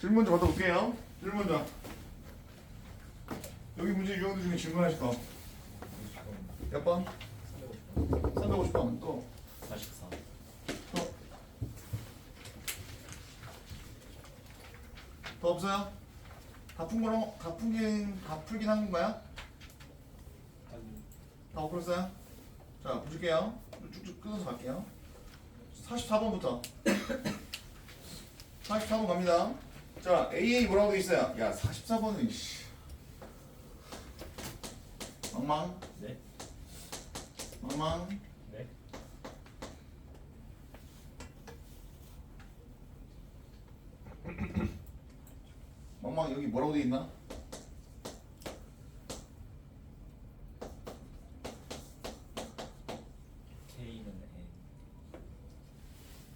질문 먼저 받아볼게요. 질문 먼저. 여기 문제 유형들 중에 질문하실 거. 몇 번? 350번. 또. 44 또. 더 없어요? 다 푼 거로, 다 풀긴, 다 풀긴 한 건가요? 다 풀었어요? 자, 보실게요. 쭉쭉 끊어서 갈게요. 44번부터. 44번 갑니다. 자, AA 뭐라고 돼 있어요? 야, 44번은, 씨. 망망, 네? 망망. 네? 망망, 여기 뭐라고 돼 있나? K는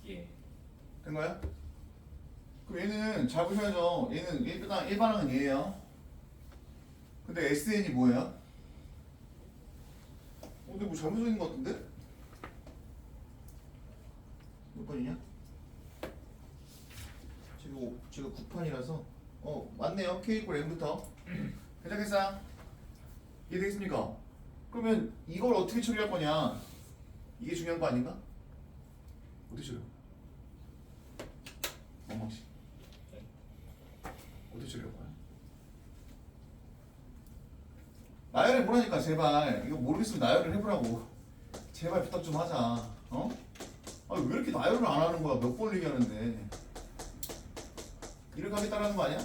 N 예 된 거야? 그럼 얘는 잘 보셔야죠. 얘는 일단 일반항은 얘예요. 근데 SN이 뭐예요? 어, 근데 뭐 잘못 적인 것 같은데? 몇 번이냐? 지금 오- 지금 9판이라서 어 맞네요. K 이퀄 M부터 괜찮겠어요? 이해되겠습니까? 그러면 이걸 어떻게 처리할 거냐? 이게 중요한 거 아닌가? 어떻게 처리해? 엉망씨 네? 어떻게 처리할 거야? 나열을 해보라니까 제발 이거 모르겠으면 나열을 해보라고 제발 부탁 좀 하자 어? 아 왜 이렇게 나열을 안 하는 거야 몇 번 얘기하는데 이렇게 하겠다라는 거 아니야?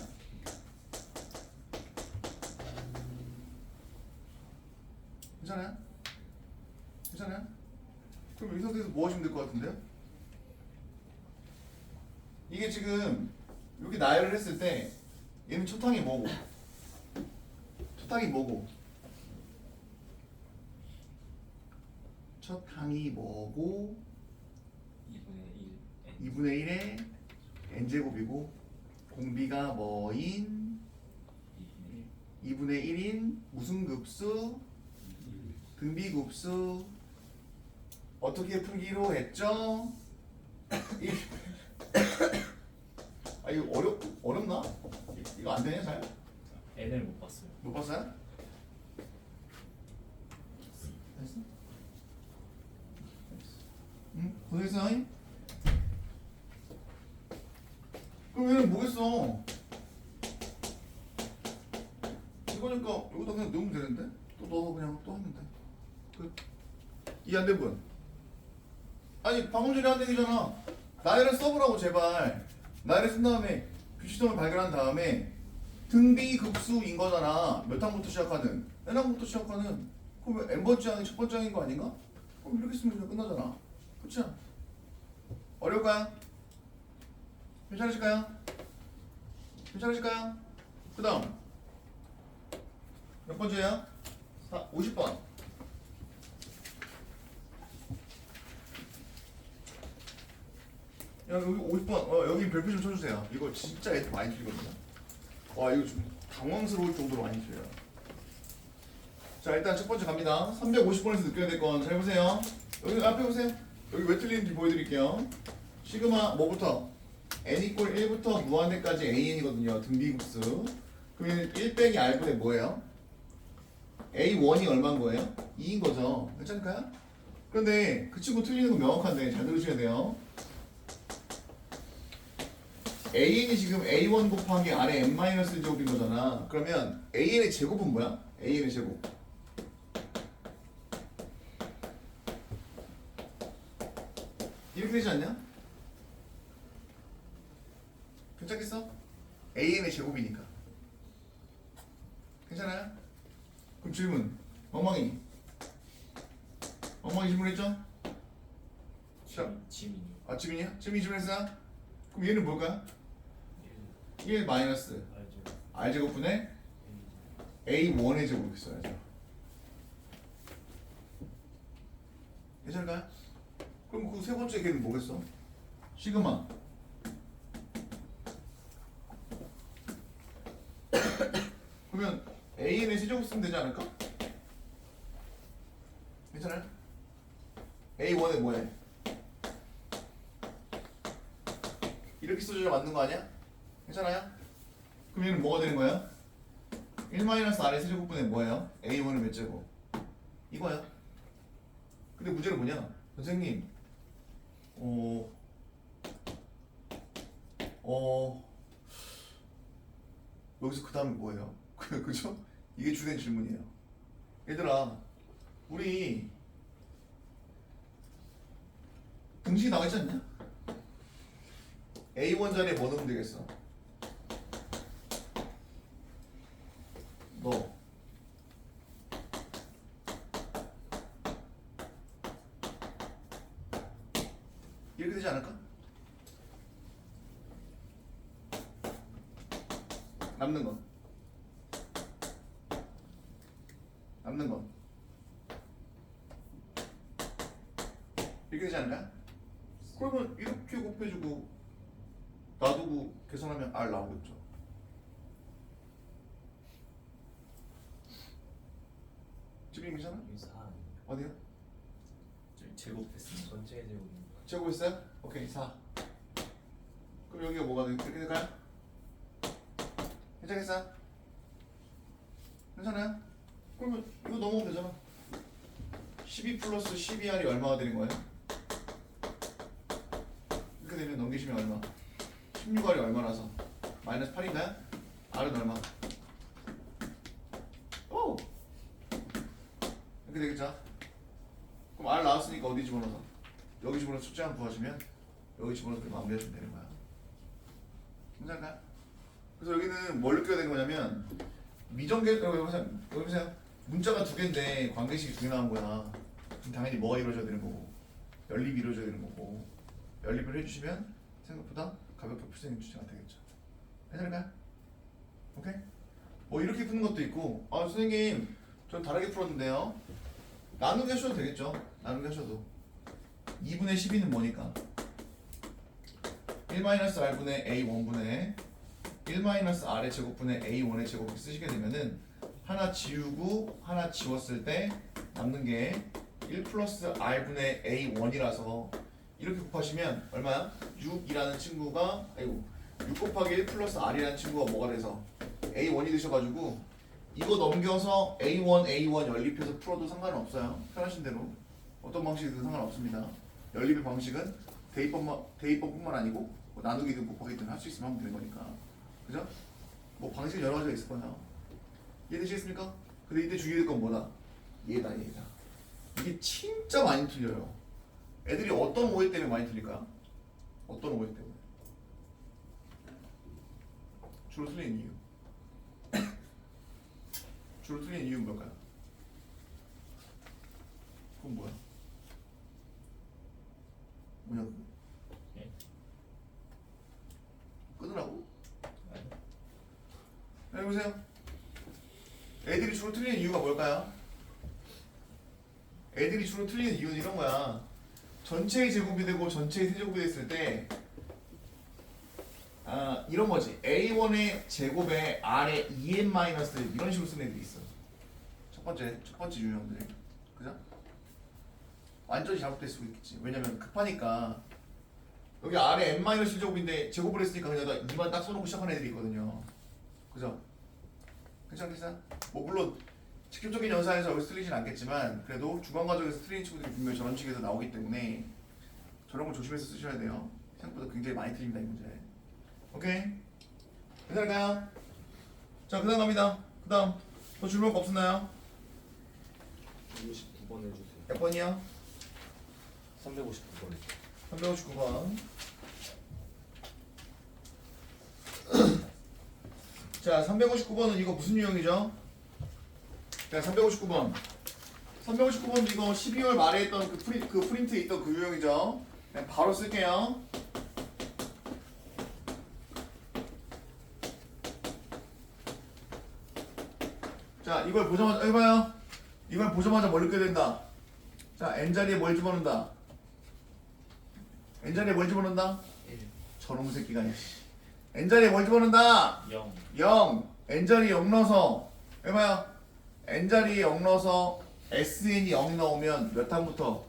괜찮아요? 괜찮아요? 그럼 이 상태에서 뭐 하시면 될 것 같은데요? 이게 지금 이렇게 나열을 했을 때 얘는 첫 항이 뭐고 첫 항이 뭐고 첫 항이 뭐고 2분의 1 N 2분의 1의 n제곱이고 공비가 뭐인 2분의 1인 무슨 급수 등비급수 어떻게 풀기로 했죠? 이- 아 이거 어렵 어렵나? 이거 안 되냐 잘? N을 못 봤어요 못 봤어요? 됐어? 응? 고생했어 잉? 그럼 얘는 뭐겠어? 이거니까 여기다 그냥 넣으면 되는데? 또 넣어서 그냥 또 하면 돼 끝. 이해 안된 분? 아니 방금 전에 한 얘기잖아 나열을 써보라고 제발 나열을 쓴 다음에 규칙점을 발견한 다음에 등비급수인 거잖아 몇 항부터 시작하는 n 항부터 시작하는 그럼 n번째 항이 첫 번째 항인 거 아닌가? 그럼 이렇게 쓰면 그냥 끝나잖아 그치? 어려울까요? 괜찮으실까요? 괜찮으실까요? 그 다음 몇 번째야? 50번 야 여기 50번 어, 여기 별표 좀 쳐주세요 이거 진짜 애들 많이 틀리거든요 와 이거 좀 당황스러울 정도로 많이 틀려요 자 일단 첫 번째 갑니다 350번에서 느껴야 될 건 잘 보세요 여기 앞에 보세요 여기 왜 틀리는지 보여드릴게요 시그마 뭐부터 n 이퀄 1부터 무한대까지 an이거든요 등비급수 그러면 1 빼기 r분의 뭐예요? a1이 얼마인 거예요? 2인 거죠 괜찮을까요? 그런데 그 친구 틀리는 건 명확한데 잘 들으셔야 돼요 an이 지금 a1 곱하기 r의 n-1 제곱인 거잖아 그러면 an의 제곱은 뭐야? an의 제곱 이렇게 되지 않냐? 괜찮겠어? an의 제곱이니까 괜찮아요? 그럼 질문 엉망이 엉망이 질문했죠? 자, 지민이 아 지민이야? 지민이 질문했어? 그럼 얘는 뭘까? 1 마이너스 알죠 r 제곱분의 a1의 제곱 이렇게 써야죠 괜찮을까요? 그럼 그 세 번째 걔는 뭐겠어? 시그마 그러면 a의 세제곱 쓰면 되지 않을까? 괜찮아요? a1에 뭐해? 이렇게 써줘야 맞는 거 아니야? 괜찮아요? 그럼 얘는 뭐가 되는 거야? 1-r의 세제곱분의 뭐예요? a1은 몇 제곱? 이거야. 근데 문제는 뭐냐? 선생님, 어, 어, 여기서 그 다음에 뭐예요? 그, 그죠? 이게 주된 질문이에요. 얘들아, 우리 등식이 나와 있지 않냐? A1 자리에 뭐 넣으면 되겠어? 너 이렇게 되지 않을까? 남는 건 남는 건 이렇게 되지 않을까? 그러면 이렇게 곱해주고 놔두고 계산하면 R 나오겠죠. 집이 괜찮아? 여기 4 아니에요? 어디요? 저기 제곱했습니다. 전체 제곱이 제곱했어요? 오케이 4 그럼 여기가 뭐가 돼? 이렇게 될까요? 괜찮겠어요? 괜찮아요? 그러면 이거 넘어오면 되잖아 12 플러스 12R이 얼마가 되는 거예요? 이렇게 되면 넘기시면 얼마? 16R이 얼마라서? 마이너스 8인가요? R은 얼마? 오! 이렇게 되겠죠? 그럼 R 나왔으니까 어디 집어넣어서? 여기 집어넣어서 숫자 한 구하시면 여기 집어넣어서 마무리하시면 되는 거야. 괜찮을까요? 그래서 여기는 뭘 느껴야 되는 거냐면 미정계 여기 보세요. 여기 보세요. 문자가 두 개인데 관계식이 두 개 나온 거야. 그럼 당연히 뭐가 이루어져야 되는 거고 연립이 이루어져야 되는 거고 연립을 해주시면 생각보다 가볍게 풀수 있는 주제가 되겠죠. 괜찮을까요? 오케이? 뭐 이렇게 푸는 것도 있고 아 선생님 전 다르게 풀었는데요. 나누기 하셔도 되겠죠. 나누기 하셔도 2분의 12는 뭐니까? 1-r분의 a1분의 1-r의 제곱분의 a1의 제곱 이렇게 쓰시게 되면은 하나 지우고 하나 지웠을 때 남는 게 1 플러스 r분의 a1이라서 이렇게 곱하시면 얼마야? 6이라는 친구가 아이고 6 곱하기 1 플러스 r이라는 친구가 뭐가 돼서 a1이 되셔가지고 이거 넘겨서 a1 a1 연립해서 풀어도 상관은 없어요. 편하신 대로. 어떤 방식이든 상관없습니다 연립의 방식은 대입법뿐만 아니고 뭐 나누기든 곱하기든 할 수 있으면 하면 되는 거니까 그죠? 뭐 방식은 여러 가지가 있을 거예요 이해되시겠습니까? 근데 이때 주의될 건 뭐다? 얘다 얘다 이게 진짜 많이 틀려요 애들이 어떤 오해 때문에 많이 틀릴까요? 어떤 오해 때문에? 주로 틀린 이유 주로 틀린 이유는 뭘까요? 그건 뭐야? 뭐냐 그거? 예? 끊으라고? 아니. 네, 보세요. 애들이 주로 틀리는 이유가 뭘까요? 애들이 주로 틀리는 이유는 이런 거야. 전체의 제곱이 되고 전체의 세제곱이 됐을 때, 아, 이런 거지. A1의 제곱에 R에 2n 마이너스 이런 식으로 쓰는 애들이 있어. 첫 번째, 첫 번째 유형들. 완전히 잘못될 수 있겠지. 왜냐면 급하니까. 여기 R에 n 마이너스 제곱인데 제곱을 했으니까 그냥 2만 딱 써놓고 시작하는 애들이 있거든요. 그죠? 괜찮겠어요? 뭐 물론 직접적인 연산에서 여기서 틀리진 않겠지만 그래도 주관 과정에서 틀리는 친구들이 분명히 저런 식에서 나오기 때문에 저런 거 조심해서 쓰셔야 돼요. 생각보다 굉장히 많이 틀립니다 이 문제. 오케이? 괜찮을까요? 자 그다음 갑니다. 그다음 더 질문 없었나요? 59번 해주세요 몇 번이요? 359번 359번. 자, 359번은 이거 무슨 유형이죠? 자, 359번. 359번도 이거 12월 말에 했던 그, 프린, 그 프린트에 있던 그 유형이죠? 그냥 바로 쓸게요. 자, 이걸 보자마자, 해봐요. 이걸 보자마자 뭘 느껴야 된다. 자, N자리에 뭘 집어넣는다. N자리에 뭘 집어넣는다? 1 저놈 새끼가 씨. N자리에 뭘 집어넣는다? 0 0 N자리에 0 넣어서 해봐요 N자리에 0 넣어서 SN이 0 나오면 몇 항부터?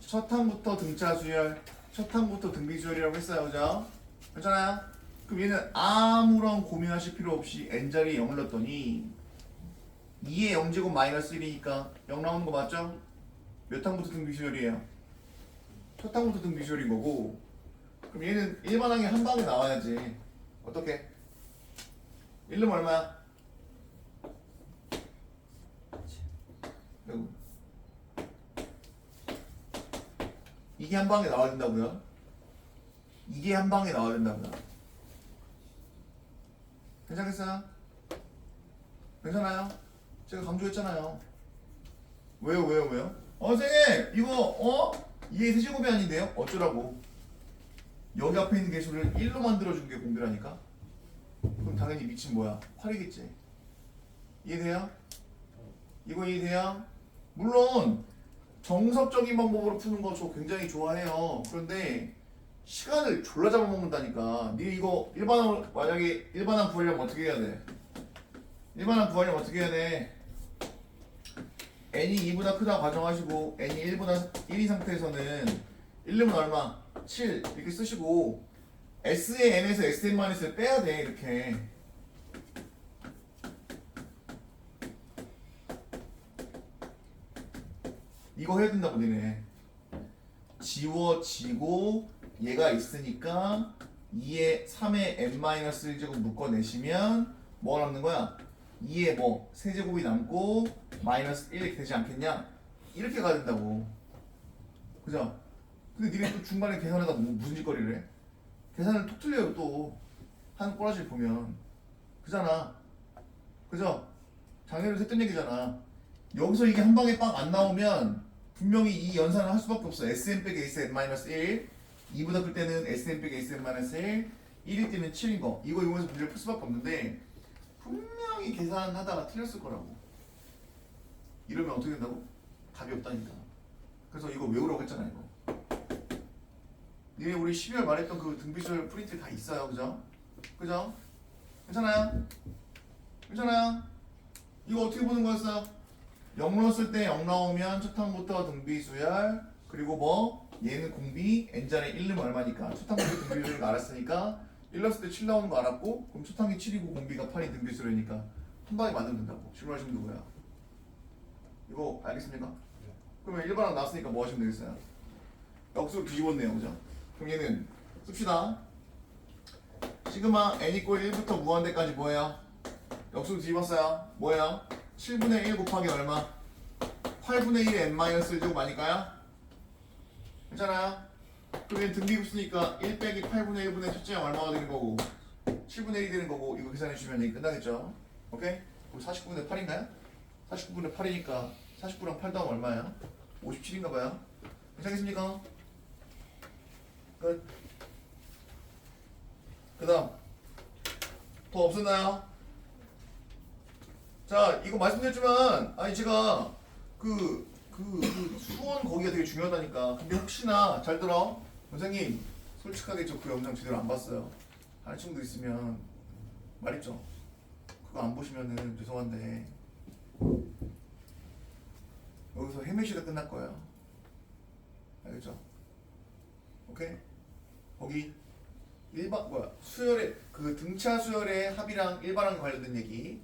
첫 항부터 등차 수열 첫 항부터 등비 수열이라고 했어요 그죠? 괜찮아요? 그럼 얘는 아무런 고민하실 필요 없이 n자리에 0을 넣었더니 2의 0제곱 마이너스 1이니까 0 나오는 거 맞죠? 몇 항부터 등비수열이에요? 첫 항부터 등비수열인 거고 그럼 얘는 일반항이 한 방에 나와야지 어떻게? 1름 얼마야? 여기. 이게 한 방에 나와야 된다고요? 이게 한 방에 나와야 된다고요? 괜찮겠어요? 괜찮아요? 제가 강조했잖아요. 왜요, 왜요, 왜요? 어, 선생님, 이거, 어? 이게 세제곱이 아닌데요? 어쩌라고? 여기 앞에 있는 개수를 1로 만들어준 게 공비라니까? 그럼 당연히 미친 뭐야? 8이겠지. 이해돼요? 이거 이해돼요? 물론, 정석적인 방법으로 푸는 거저 굉장히 좋아해요. 그런데, 시간을 졸라 잡아먹는다니까. 니 이거 일반항 만약에 일반항 구하려면 어떻게 해야 돼? 일반항 구하려면 어떻게 해야 돼? N이 2보다 크다 가정하시고 n이 1보다 1인 상태에서는 1름은 얼마? 7 이렇게 쓰시고 s의 n에서 sn-을 빼야 돼 이렇게 이거 해야 된다고 니네 지워지고 얘가 있으니까 2에 3에 n-1제곱 묶어내시면 뭐가 남는 거야? 2에 뭐 세제곱이 남고 마이너스 1 이렇게 되지 않겠냐? 이렇게 가야 된다고. 그죠? 근데 니네 또 중간에 계산하다 뭐 무슨 짓거리를 해? 계산을 톡 틀려요 또 한 꼬라지를 보면. 그잖아. 그죠? 작년에도 했던 얘기잖아. 여기서 이게 한 방에 빵 안 나오면 분명히 이 연산을 할 수밖에 없어. Sn 빼기 sn 마이너스 1 2보다 클 때는 sn 빼기 sn 마이너스 1 1일 때는 7인 거. 이거 이용해서 문제를 풀 수밖에 없는데 분명히 계산하다가 틀렸을 거라고 이러면 어떻게 된다고? 답이 없다니까 그래서 이거 외우라고 했잖아 이거 니네 우리 12월 말했던 그 등비술 프린트 다 있어요 그죠? 그죠? 괜찮아요? 괜찮아요? 이거 어떻게 보는 거였어요? 0 넣었을 때0 나오면 첫 항부터 등비수열 그리고 뭐 얘는 공비 n자리 1름 얼마니까 첫 항부터 등비수열 알았으니까 1 넣었을 때7 나오는 거 알았고 그럼 첫 항이 7이고 공비가 8이 등비수열이니까 한 방에 만들면 된다고 질문하시면 누구야? 이거 알겠습니까? 그러면 일반항 나왔으니까 뭐 하시면 되겠어요? 역수 뒤집었네요 그죠? 그럼 얘는 씁시다 시그마 n 이꼴 1부터 무한대까지 뭐예요? 역수 뒤집었어요 뭐예요? 7분의 1 곱하기 얼마? 8분의 1의 n-1제곱 아닐까요? 괜찮아요? 그럼 얘 등비급 쓰니까 1 빼기 8분의 1분의 첫째 양 얼마가 되는 거고 7분의 1이 되는 거고 이거 계산해 주시면 얘기 끝나겠죠? 오케이? 그럼 49분의 8인가요? 49분의 8이니까 49랑 8 더하면 얼마예요? 57인가 봐요 괜찮겠습니까? 끝. 그 다음 더 없었나요? 자 이거 말씀드렸지만 아니 제가 그, 그, 그 수원 거기가 되게 중요하다니까. 근데 혹시나 잘 들어. 선생님 솔직하게 저 그 영상 제대로 안 봤어요. 하는 친구들 있으면 말있죠. 그거 안 보시면은 죄송한데 여기서 헤매시다 끝날 거예요. 알겠죠? 오케이? 거기 일반 뭐야 수열의 그 등차 수열의 합이랑 일반항 관련된 얘기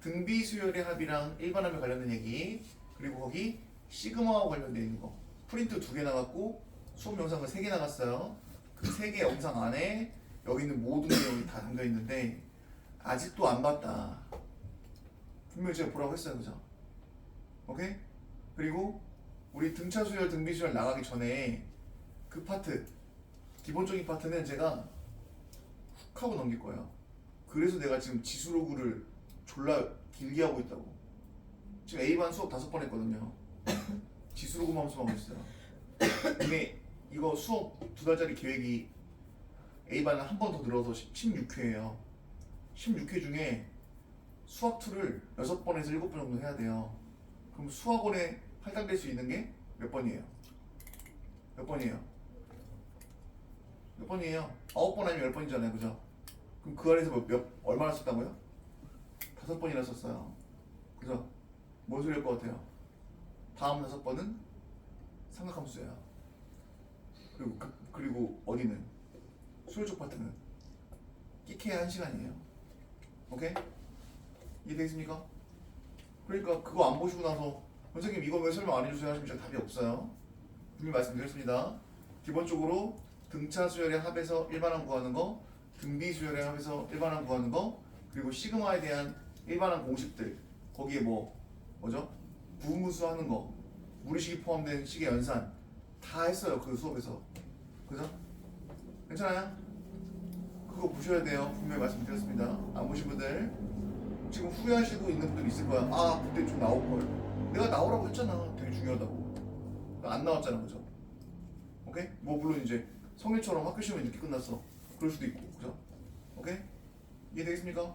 등비 수열의 합이랑 일반함에 관련된 얘기 그리고 거기 시그마와 관련된 있는 거. 프린트 두 개 나갔고 수업 영상은 세 개 나갔어요. 그 세 개 영상 안에 여기 있는 모든 내용이 다 담겨 있는데 아직도 안 봤다. 분명히 제가 보라고 했어요 그죠? 오케이? 그리고 우리 등차 수열 등비 수열 나가기 전에 그 파트 기본적인 파트는 제가 훅 하고 넘길 거예요. 그래서 내가 지금 지수로그를 졸라 길게 하고 있다고. 지금 A반 수업 다섯 번 했거든요. 지수로그만 수업하고 있어요. 이게 이거 수업 두 달짜리 계획이 A반은 한 번 더 늘어서 16회예요. 16회 중에 수학 2를 6번에서 7번 정도 해야 돼요. 그럼 수학원에 할당될 수 있는 게 몇 번이에요? 몇 번이에요? 몇 번이에요? 9번 아니면 10번이잖아요. 그죠? 그럼 그 안에서 몇, 몇 얼마나 썼다고요? 다섯 번이나 썼어요. 그죠? 뭔 소리일 것 같아요? 다음 다섯 번은 삼각함수예요. 그리고 그, 그리고 어디는 수열적 파트는 TK 1시간이에요. 오케이? 이해되겠습니까? 그러니까 그거 안 보시고 나서 선생님 이거 왜 설명 안 해주세요 하시면 제가 답이 없어요. 분명히 말씀드렸습니다. 기본적으로 등차 수열의 합에서 일반항 구하는 거, 등비 수열의 합에서 일반항 구하는 거, 그리고 시그마에 대한 일반항 공식들 거기에 뭐 뭐죠? 부분수 하는 거, 무리식이 포함된 식의 연산 다 했어요 그 수업에서. 그죠? 괜찮아요? 그거 보셔야 돼요. 분명히 말씀드렸습니다. 안 보신 분들 지금 후회하시고 있는 분들 있을 거야. 아 그때 좀 나올 걸. 내가 나오라고 했잖아. 되게 중요하다고. 안 나왔잖아, 그죠? 오케이? 뭐 물론 이제 성일처럼 학교 시험이 늦게 끝났어. 그럴 수도 있고, 그죠? 오케이? 이해되겠습니까?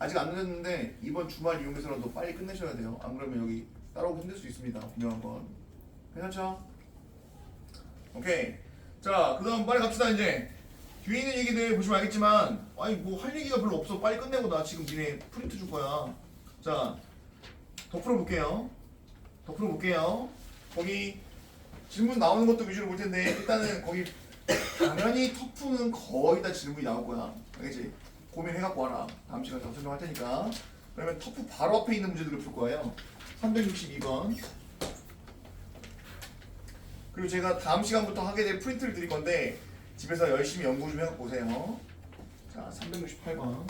아직 안 늦었는데 이번 주말 이용해서라도 빨리 끝내셔야 돼요. 안 그러면 여기 따라오기 힘들 수 있습니다. 분명한 건. 괜찮죠? 오케이. 자, 그 다음 빨리 갑시다 이제. 뒤에 있는 얘기들 보시면 알겠지만, 아니 뭐 할 얘기가 별로 없어. 빨리 끝내고 나 지금 니네 프린트 줄 거야. 자, 더 풀어볼게요. 더 풀어볼게요. 거기 질문 나오는 것도 위주로 볼 텐데 일단은 거기 당연히 터프는 거의 다 질문이 나올 거야. 알겠지? 고민해갖고 와라. 다음 시간에 더 설명할 테니까. 그러면 터프 바로 앞에 있는 문제들을 풀 거예요. 362번. 그리고 제가 다음 시간부터 하게 될 프린트를 드릴 건데 집에서 열심히 연구 좀 해갖고 오세요. 자, 368번.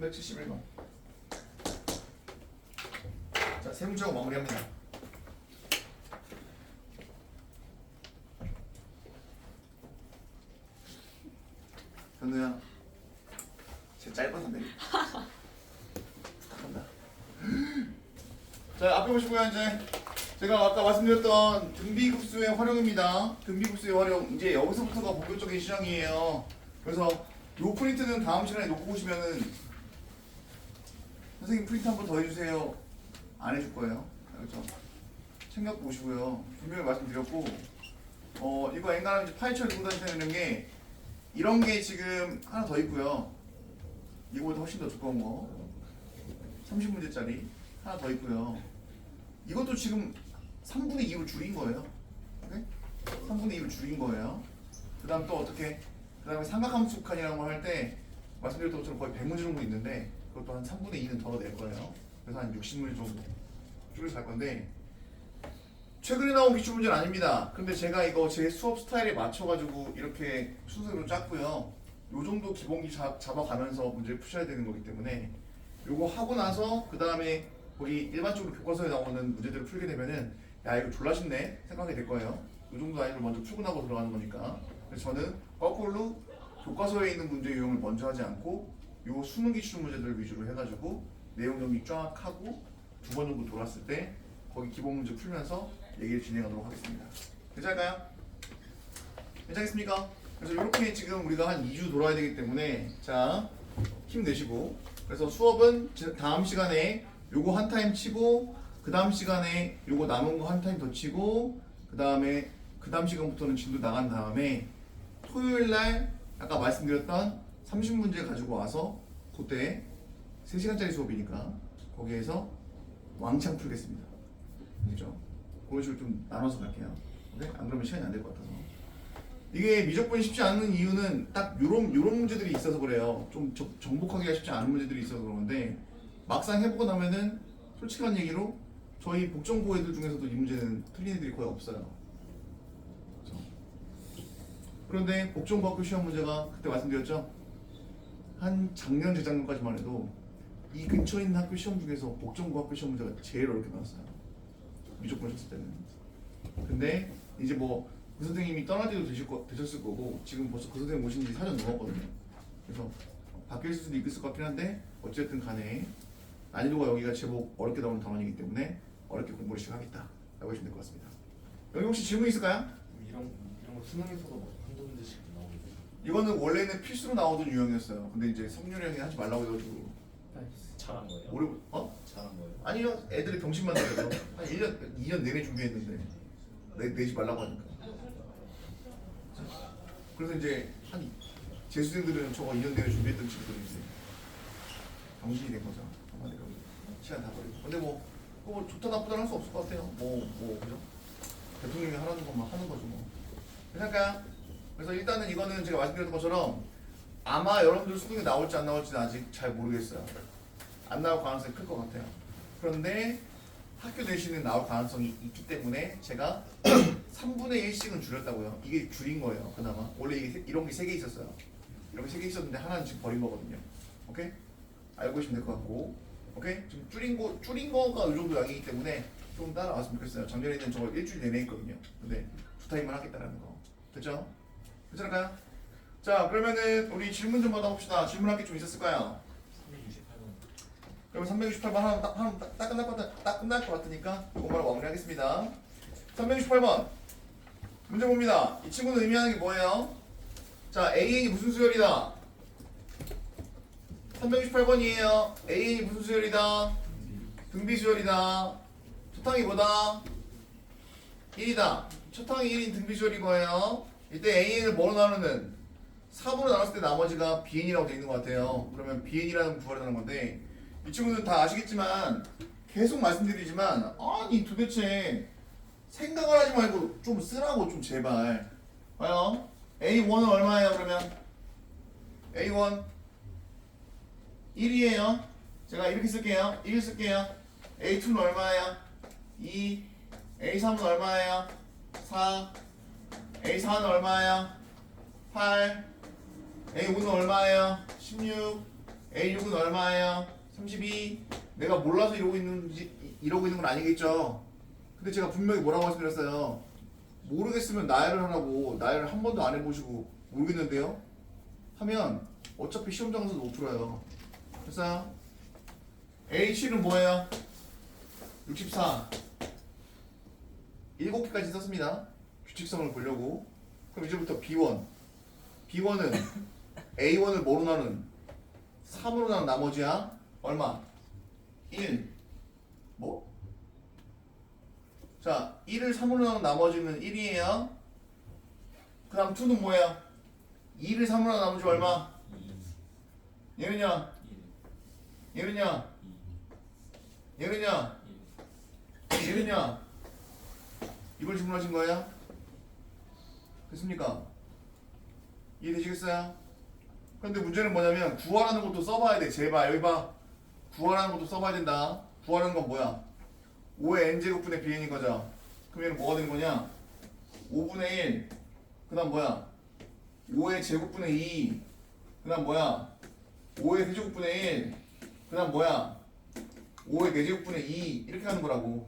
(371번) 자, 세 문제하고 마무리합니다. 현우야, 제 짧아서 내리. 자, 앞에 보시고요, 이제 제가 아까 말씀드렸던 등비급수의 활용입니다. 등비급수의 활용 이제 여기서부터가 본격적인 시장이에요. 그래서 요 프린트는 다음 시간에 놓고 오시면은 선생님 프린트 한 번 더 해주세요. 안 해줄 거예요. 알겠죠? 챙겨 보시고요. 분명히 말씀드렸고, 어 이거 엔간하면 이제 들고 다니셔야 되는 게 이런 게 지금 하나 더 있고요. 이거보다 훨씬 더 두꺼운 거. 30문제짜리 하나 더 있고요. 이것도 지금 3분의 2로 줄인 거예요. 오케이? 3분의 2로 줄인 거예요. 그 다음 또 어떻게? 그 다음에 삼각함수칸이라는 걸 할 때 말씀드렸던 것처럼 거의 100문제 정도 있는데 그것도 한 3분의 2는 덜어낼 거예요. 그래서 한 60문제 정도 줄여서 할 건데 최근에 나온 기출 문제는 아닙니다. 근데 제가 이거 제 수업 스타일에 맞춰가지고 이렇게 순서로 짰고요. 요 정도 기본기 잡, 잡아가면서 문제를 푸셔야 되는 거기 때문에 요거 하고 나서 그 다음에 거기 일반적으로 교과서에 나오는 문제들을 풀게 되면은 야 이거 졸라 쉽네 생각이 될 거예요. 요 정도 아이를 먼저 출근하고 들어가는 거니까. 그래서 저는 거꾸로 교과서에 있는 문제 유형을 먼저 하지 않고 요 수능 기출 문제들 위주로 해가지고 내용 정리 쫙 하고 두 번 정도 돌았을 때 거기 기본 문제 풀면서 얘기를 진행하도록 하겠습니다. 괜찮을까요? 괜찮겠습니까? 그래서 이렇게 지금 우리가 한 2주 돌아야 되기 때문에 자 힘내시고 그래서 수업은 지- 다음 시간에 요거 한 타임 치고 그 다음 시간에 요거 남은 거 한 타임 더 치고 그 다음에 그 다음 시간부터는 진도 나간 다음에 토요일 날 아까 말씀드렸던 30문제 가지고 와서 그때 3시간짜리 수업이니까 거기에서 왕창 풀겠습니다. 그죠? 그런 식으로 좀 나눠서 갈게요. 네? 안 그러면 시간이 안 될 것 같아서. 이게 미적분이 쉽지 않은 이유는 딱 요런 요런 문제들이 있어서 그래요. 좀 정- 정복하기가 쉽지 않은 문제들이 있어서 그러는데 막상 해보고 나면은 솔직한 얘기로 저희 복정고 애들 중에서도 이 문제는 틀린 애들이 거의 없어요. 그렇죠? 그런데 복정고 학교 시험 문제가 그때 말씀드렸죠? 한 작년 재작년까지만 해도 이 근처에 있는 학교 시험 중에서 복정고 학교 시험 문제가 제일 어렵게 나왔어요. 미적분 쳤을 때는. 근데 이제 뭐 그 선생님이 떠날 때도 되실 거, 되셨을 거고 지금 벌써 그 선생님 오신 지 4년 넘었거든요. 그래서 바뀔 수도 있을 것 같긴 한데 어쨌든 간에 난이도가 여기가 제법 어렵게 나오는 단원이기 때문에 어렵게 공부를 시작하겠다 라고 하시면 될 것 같습니다. 여기 혹시 질문 있을까요? 이런 이런 거 수능에서도 막 한두 문제씩 나오는데 이거는 원래는 필수로 나오던 유형이었어요. 근데 이제 성률이 형이 하지 말라고 해가지고 잘한 거예요? 올해 어? 잘한 거예요? 아니요 애들이 병신만 들어서 한 1년 2년 내내 준비했는데 내, 내지 말라고 하니까 그래서 이제 한 재수생들은 저거 2년 내내 준비했던 친구들이 이제 병신이 된 거죠 한마디로 시간 다 버리고. 근데 뭐, 그거 뭐 좋다 나쁘다 할 수 없을 것 같아요. 뭐, 뭐, 그죠? 대통령이 하라는 것만 하는 거죠, 뭐. 그러니까, 그래서 일단은 이거는 제가 말씀드렸던 것처럼 아마 여러분들 수능에 나올지 안 나올지는 아직 잘 모르겠어요. 안 나올 가능성이 클 것 같아요. 그런데 학교 내신은 나올 가능성이 있기 때문에 제가 3분의 1씩은 줄였다고요. 이게 줄인 거예요, 그나마. 원래 이게 세- 이런 게 세 개 있었어요. 이런 게 세 개 있었는데 하나는 지금 버린 거거든요. 오케이? 알고 계시면 될 것 같고. 오케이? 지금 줄인 거, 줄인 거가 이 정도 양이기 때문에 좀 따라왔으면 좋겠어요. 작년에는 저거 일주일 내내 했거든요. 근데 두 타임만 하겠다라는 거. 됐죠? 괜찮을까요? 자, 그러면은 우리 질문 좀 받아봅시다. 질문할 게 좀 있었을까요? 368번. 그러면 368번 하나 딱, 하나 딱, 딱 끝날 것 같, 딱 끝날 것 같으니까 이것만 마무리하겠습니다. 368번 문제 봅니다. 이 친구는 의미하는 게 뭐예요? 자, AN이 무슨 수열이다? 368번이에요. AN이 무슨 수열이다? 등비 수열이다. 초탕이 뭐다? 1이다. 초탕이 1인 등비 수열인 거예요. 이때 AN을 뭐로 나누는? 3으로 나눴을 때 나머지가 BN이라고 되어 있는 것 같아요. 그러면 BN이라는 구하려는 건데 이 친구는 다 아시겠지만 계속 말씀드리지만 아니 도대체 생각을 하지 말고 좀 쓰라고 좀 제발. 봐요 A1은 얼마예요 그러면? A1? 1이에요? 제가 이렇게 쓸게요. 1 쓸게요. A2는 얼마예요? 2 A3은 얼마예요? 4 A4는 얼마예요? 8 A5는 얼마예요? 16 A6은 얼마예요 32 내가 몰라서 이러고 있는지 이- 이러고 있는 건 아니겠죠. 근데 제가 분명히 뭐라고 말씀드렸어요. 모르겠으면 나열을 하라고. 나열을 한 번도 안 해보시고 모르겠는데요? 하면 어차피 시험장에서도 못 풀어요. 됐어요? H7은 뭐예요? 64 7개까지 썼습니다. 규칙성을 보려고. 그럼 이제부터 B1 B1은 A1을 뭐로 나눈? 3으로 나눈 나머지야 얼마? 1 뭐? 자 1을 3으로 나눈 나머지는 1이에요 그 다음 2는 뭐야? 2를 3으로 나눈 나머지 얼마? 2. 얘는요? 1. 얘는요? 얘는요? 1. 얘는요? 이걸 질문하신 거예요? 됐습니까? 이해되시겠어요? 근데 문제는 뭐냐면 구하라는 것도 써봐야 돼 제발 여기 봐 구하라는 것도 써봐야 된다. 구하라는 건 뭐야? 5의 n제곱분의 bn인 거죠. 그럼 얘는 뭐가 되는 거냐? 5분의 1 그 다음 뭐야? 5의 제곱분의 2 그 다음 뭐야? 5의 세제곱분의 1 그 다음 뭐야? 5의 4제곱분의 2 이렇게 하는 거라고.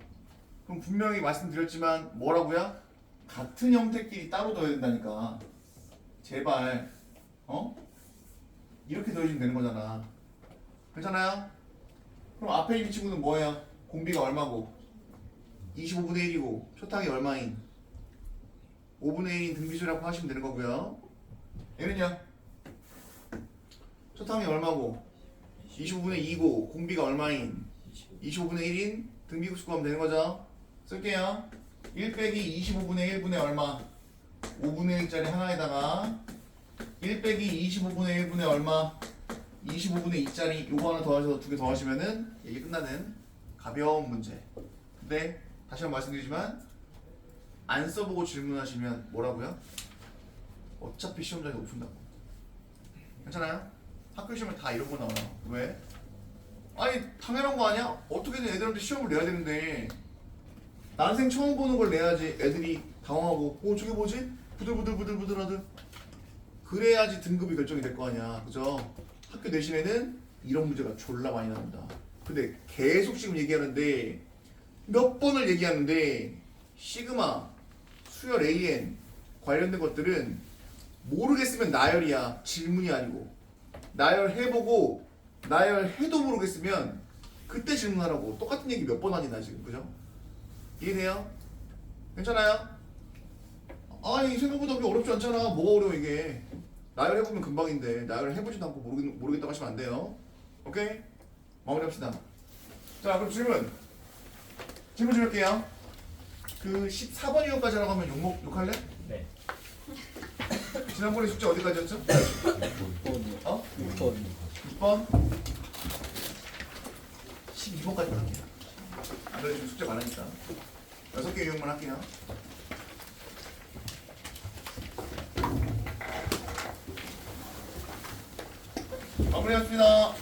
그럼 분명히 말씀드렸지만 뭐라고요? 같은 형태끼리 따로 둬야 된다니까. 제발. 어? 이렇게 더해주면 되는 거잖아. 괜찮아요? 그럼 앞에 있는 친구는 뭐예요? 공비가 얼마고? 25분의 1이고 초탕이 얼마인? 5분의 1인 등비수라고 하시면 되는 거고요. 얘는요? 초탕이 얼마고? 25분의 2고 공비가 얼마인? 25. 25분의 1인 등비급수 구하면 되는 거죠? 쓸게요. 1 빼기 25분의 1분의 얼마? 5분의 1짜리 하나에다가 1 빼기 25분의 1분의 얼마 25분의 2짜리 요거 하나 더하셔서 두 개 더하시면은 이게 끝나는 가벼운 문제 근데 다시 한번 말씀드리지만 안 써보고 질문하시면 뭐라고요? 어차피 시험장에 못 푼다고 괜찮아요? 학교 시험에 다 이런 거 나와요 왜? 아니 당연한 거 아니야? 어떻게든 애들한테 시험을 내야 되는데 난생 처음 보는 걸 내야지 애들이 당황하고 어 저게 뭐지? 부들부들부들부들하듯 그래야지 등급이 결정이 될 거 아니야 그죠? 학교 내신에는 이런 문제가 졸라 많이 나온다. 근데 계속 지금 얘기하는데 몇 번을 얘기하는데 시그마, 수열 AN 관련된 것들은 모르겠으면 나열이야. 질문이 아니고. 나열해보고 나열해도 모르겠으면 그때 질문하라고. 똑같은 얘기 몇 번 하니 나 지금. 그죠? 이해돼요? 괜찮아요? 아니 생각보다 그렇게 어렵지 않잖아. 뭐가 어려워 이게 나열해보면 금방인데 나열해보지도 않고 모르겠, 모르겠다고 하시면 안 돼요 오케이? 마무리합시다 자 그럼 질문 질문 드릴게요 그 14번 이후까지 하라고 하면 욕먹, 욕할래? 네. 지난번에 숙제 어디까지였죠? 어? 6번 6번? 12. 2번까지 할게요. 안 그래도 지금 숙제 많으니까. 6개 유형만 할게요. 마무리하겠습니다.